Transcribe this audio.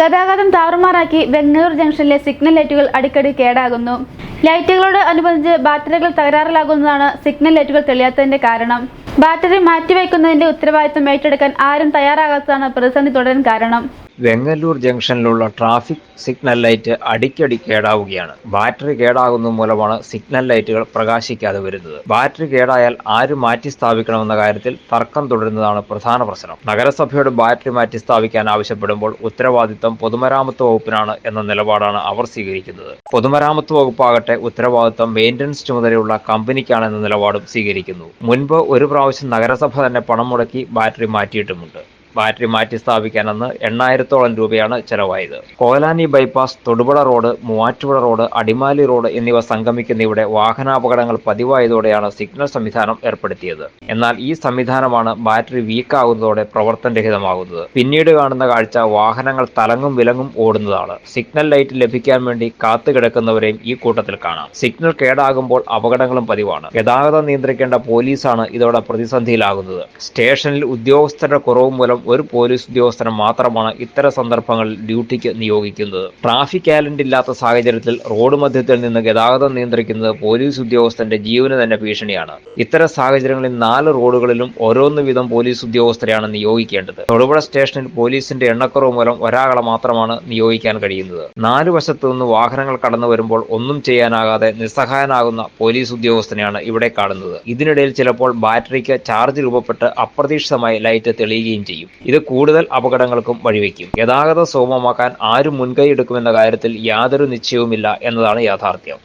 ഗതാഗതം താറുമാറാക്കി ബംഗളൂർ ജംഗ്ഷനിലെ സിഗ്നൽ ലൈറ്റുകൾ അടിക്കടി കേടാകുന്നു. ലൈറ്റുകളോട് അനുബന്ധിച്ച് ബാറ്ററികൾ തകരാറിലാകുന്നതാണ് സിഗ്നൽ ലൈറ്റുകൾ തെളിയാത്തതിന്റെ കാരണം. ബാറ്ററി മാറ്റിവെക്കുന്നതിന്റെ ഉത്തരവാദിത്തം ഏറ്റെടുക്കാൻ ആരും തയ്യാറാകാത്തതാണ് പ്രതിസന്ധി തുടരാൻ കാരണം. വെങ്ങല്ലൂർ ജംഗ്ഷനിലുള്ള ട്രാഫിക് സിഗ്നൽ ലൈറ്റ് അടിക്കടി കേടാവുകയാണ്. ബാറ്ററി കേടാകുന്ന മൂലമാണ് സിഗ്നൽ ലൈറ്റുകൾ പ്രകാശിക്കാതെ വരുന്നത്. ബാറ്ററി കേടായാൽ ആര് മാറ്റി സ്ഥാപിക്കണമെന്ന കാര്യത്തിൽ തർക്കം തുടരുന്നതാണ് പ്രധാന പ്രശ്നം. നഗരസഭയോട് ബാറ്ററി മാറ്റി സ്ഥാപിക്കാൻ ആവശ്യപ്പെടുമ്പോൾ ഉത്തരവാദിത്തം പൊതുമരാമത്ത് വകുപ്പിനാണ് എന്ന നിലപാടാണ് അവർ സ്വീകരിക്കുന്നത്. പൊതുമരാമത്ത് വകുപ്പാകട്ടെ ഉത്തരവാദിത്തം മെയിന്റനൻസ് ചുമതലയുള്ള കമ്പനിക്കാണെന്ന നിലപാടും സ്വീകരിക്കുന്നു. മുൻപ് ഒരു പ്രാവശ്യം നഗരസഭ തന്നെ പണം മുടക്കി ബാറ്ററി മാറ്റിയിട്ടുമുണ്ട്. ബാറ്ററി മാറ്റി സ്ഥാപിക്കാനെന്ന് എണ്ണായിരത്തോളം രൂപയാണ് ചെലവായത്. Kolani bypass Thodupuzha road Muvattupuzha road Adimali road എന്നിവ സംഗമിക്കുന്ന ഇവിടെ വാഹനാപകടങ്ങൾ പതിവായതോടെയാണ് സിഗ്നൽ സംവിധാനം ഏർപ്പെടുത്തിയത്. എന്നാൽ ഈ സംവിധാനമാണ് ബാറ്ററി വീക്കാകുന്നതോടെ പ്രവർത്തനരഹിതമാകുന്നത് പിന്നീട് കാണുന്ന കാഴ്ച വാഹനങ്ങൾ തലങ്ങും വിലങ്ങും ഓടുന്നതാണ്. സിഗ്നൽ ലൈറ്റ് ലഭിക്കാൻ വേണ്ടി കാത്തുകിടക്കുന്നവരെയും ഈ കൂട്ടത്തിൽ കാണാം. സിഗ്നൽ കേടാകുമ്പോൾ അപകടങ്ങളും പതിവാണ്. ഗതാഗതം നിയന്ത്രിക്കേണ്ട പോലീസാണ് ഇതോടെ പ്രതിസന്ധിയിലാകുന്നത്. സ്റ്റേഷനിൽ ഉദ്യോഗസ്ഥരുടെ കുറവ് മൂലം ഒരു പോലീസ് ഉദ്യോഗസ്ഥനെ മാത്രമാണ് ഇത്തരം സന്ദർഭങ്ങളിൽ ഡ്യൂട്ടിക്ക് നിയോഗിക്കുന്നത്. ട്രാഫിക് കാലൻഡ് ഇല്ലാത്ത സാഹചര്യത്തിൽ റോഡ് മധ്യത്തിൽ നിന്ന് ഗതാഗതം നിയന്ത്രിക്കുന്നത് പോലീസ് ഉദ്യോഗസ്ഥന്റെ ജീവന് തന്നെ ഭീഷണിയാണ്. ഇത്തരം സാഹചര്യങ്ങളിൽ നാല് റോഡുകളിലും ഓരോന്ന് വീതം പോലീസ് ഉദ്യോഗസ്ഥരെയാണ് നിയോഗിക്കേണ്ടത്. തൊടുപുഴ സ്റ്റേഷനിൽ പോലീസിന്റെ എണ്ണക്കുറവ് മൂലം ഒരാളെ മാത്രമാണ് നിയോഗിക്കാൻ കഴിയുന്നത്. നാല് വശത്തു നിന്ന് വാഹനങ്ങൾ കടന്നു വരുമ്പോൾ ഒന്നും ചെയ്യാനാകാതെ നിസ്സഹായനാകുന്ന പോലീസ് ഉദ്യോഗസ്ഥനെയാണ് ഇവിടെ കാണുന്നത്. ഇതിനിടയിൽ ചിലപ്പോൾ ബാറ്ററിക്ക് ചാർജ് രൂപപ്പെട്ട് അപ്രതീക്ഷിതമായി ലൈറ്റ് തെളിയുകയും ചെയ്യും. ഇത് കൂടുതൽ അപകടങ്ങൾക്കും വഴിവെക്കും. ഗതാഗതം സുഗമമാക്കാൻ ആരും മുൻകൈ എടുക്കുമെന്ന കാര്യത്തിൽ യാതൊരു നിശ്ചയവുമില്ല എന്നതാണ് യാഥാർത്ഥ്യം.